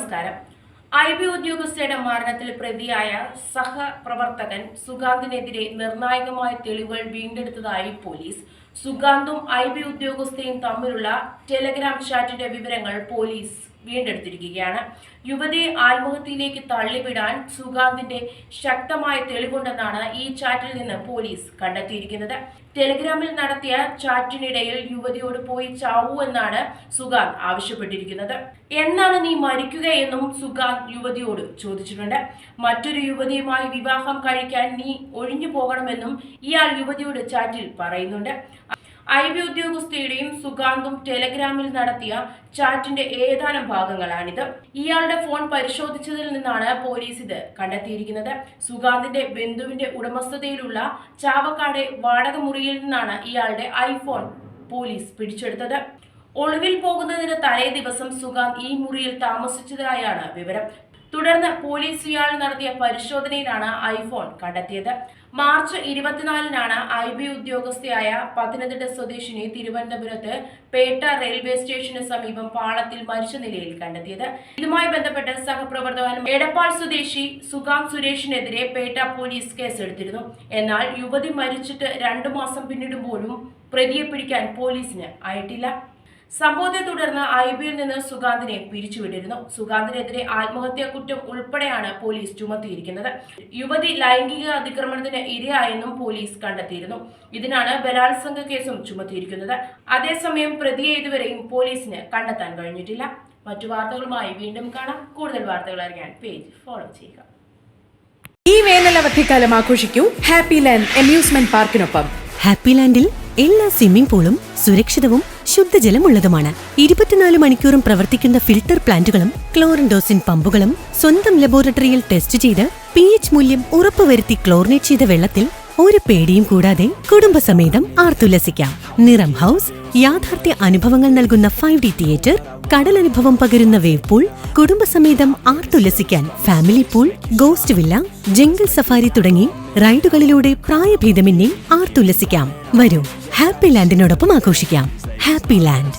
നമസ്കാരം. I B ഉദ്യോഗസ്ഥയുടെ മരണത്തിൽ പ്രതിയായ സഹപ്രവർത്തകൻ സുഗാന്തിനെതിരെ നിർണായകമായ തെളിവുകൾ വീണ്ടെടുത്തതായി പോലീസ് സുഗാന്തും ഐ ബി ഉദ്യോഗസ്ഥയും തമ്മിലുള്ള ടെലഗ്രാം ചാറ്റിന്റെ വിവരങ്ങൾ പോലീസ് വീണ്ടെടുത്തിരിക്കുകയാണ്. യുവതിയെ ആത്മഹത്യയിലേക്ക് തള്ളിവിടാൻ സുഗാന്തിന്റെ ശക്തമായ തെളിവുണ്ടെന്നാണ് ഈ ചാറ്റിൽ നിന്ന് പോലീസ് കണ്ടെത്തിയിരിക്കുന്നത്. ടെലിഗ്രാമിൽ നടത്തിയ ചാറ്റിനിടയിൽ യുവതിയോട് പോയി ചാവൂ എന്നാണ് സുഗാന്ത് ആവശ്യപ്പെട്ടിരിക്കുന്നത്. എന്നാണ് നീ മരിക്കുകയെന്നും സുഗാന്ത് യുവതിയോട് ചോദിച്ചിട്ടുണ്ട്. മറ്റൊരു യുവതിയുമായി വിവാഹം കഴിക്കാൻ നീ ഒഴിഞ്ഞു പോകണമെന്നും ഇയാൾ യുവതിയോട് ചാറ്റിൽ പറയുന്നുണ്ട്. ഐ ബി ഉദ്യോഗസ്ഥയുടെയും സുഗാന്തും ടെലഗ്രാമിൽ നടത്തിയ ചാറ്റിന്റെ ഏതാനും ഭാഗങ്ങളാണിത്. ഇയാളുടെ ഫോൺ പരിശോധിച്ചതിൽ നിന്നാണ് പോലീസ് ഇത് കണ്ടെത്തിയിരിക്കുന്നത്. സുഗാന്തിന്റെ ബന്ധുവിന്റെ ഉടമസ്ഥതയിലുള്ള ചാവക്കാട് വാടക മുറിയിൽ നിന്നാണ് ഇയാളുടെ ഐഫോൺ പോലീസ് പിടിച്ചെടുത്തത്. ഒളിവിൽ പോകുന്നതിന് തലേ ദിവസം സുഗാന്ത് ഈ മുറിയിൽ താമസിച്ചതായാണ് വിവരം. തുടർന്ന് പോലീസ് ഇയാൾ നടത്തിയ പരിശോധനയിലാണ് ഐഫോൺ കണ്ടെത്തിയത്. മാർച്ച് ഇരുപത്തിനാലിനാണ് ഐ ബി ഉദ്യോഗസ്ഥയായ പത്തനംതിട്ട സ്വദേശിനി തിരുവനന്തപുരത്ത് പേട്ട റെയിൽവേ സ്റ്റേഷന് സമീപം പാളത്തിൽ മരിച്ച നിലയിൽ കണ്ടെത്തിയത്. ഇതുമായി ബന്ധപ്പെട്ട് സഹപ്രവർത്തകൻ എടപ്പാൾ സ്വദേശി സുഗാം സുരേഷിനെതിരെ പേട്ട പോലീസ് കേസെടുത്തിരുന്നു. എന്നാൽ യുവതി മരിച്ചിട്ട് രണ്ടു മാസം പിന്നിടുമ്പോഴും പ്രതിയെ പിടിക്കാൻ പോലീസിന് ആയിട്ടില്ല സംഭവത്തെ തുടർന്ന് ഐ ബിയിൽ നിന്ന് സുഗാന്തിനെ പിരിച്ചുവിട്ടിരുന്നു. സുഗാന്തിനെതിരെ ആത്മഹത്യാ കുറ്റം ഉൾപ്പെടെയാണ് പോലീസ് ചുമത്തിയിരിക്കുന്നത്. യുവതി ലൈംഗിക അതിക്രമണത്തിന് ഇരയായെന്നും പോലീസ് കണ്ടെത്തിയിരുന്നു. ഇതിനാണ് ബലാത്സംഗ കേസും ചുമത്തിയിരിക്കുന്നത്. അതേസമയം പ്രതിയെ ഇതുവരെയും പോലീസിന് കണ്ടെത്താൻ കഴിഞ്ഞിട്ടില്ല. മറ്റു വാർത്തകളുമായി വീണ്ടും കാണാം. കൂടുതൽ വാർത്തകൾ അറിയാൻ പേജ് ഫോളോ ചെയ്യുക. ഈ വേനൽ അവധിക്കാലം ആഘോഷിക്കൂ. ഹാപ്പി ലാൻഡ് അമ്യൂസ്മെന്റ് പാർക്കിനൊപ്പം. ഹാപ്പി ലാൻഡിൽ എല്ലാ സ്വിമ്മിംഗ് പൂളും സുരക്ഷിതവും ശുദ്ധജലമുള്ളതുമാണ്. ഇരുപത്തിനാല് മണിക്കൂറും പ്രവർത്തിക്കുന്ന ഫിൽട്ടർ പ്ലാന്റുകളും ക്ലോറിൻഡോസിൻ പമ്പുകളും സ്വന്തം ലബോറട്ടറിയിൽ ടെസ്റ്റ് ചെയ്ത് പി എച്ച് മൂല്യം ഉറപ്പുവരുത്തി ക്ലോറിനേറ്റ് ചെയ്ത വെള്ളത്തിൽ ഒരു പേടിയും കൂടാതെ കുടുംബസമേതം ആർത്തുല്ലസിക്കാം. നിറം ഹൗസ് യാഥാർത്ഥ്യ അനുഭവങ്ങൾ നൽകുന്ന ഫൈവ് ഡി തിയേറ്റർ കടലനുഭവം പകരുന്ന വേവ് പൂൾ കുടുംബസമേതം ആർത്തുല്ലസിക്കാൻ family pool ghost villa jungle safari തുടങ്ങി റൈഡുകളിലൂടെ പ്രായഭേദമന്യേ ആർത്തുല്ലസിക്കാം. വരൂ. ഹാപ്പി ലാൻഡിനോടൊപ്പം ആഘോഷിക്കാം. Happy land.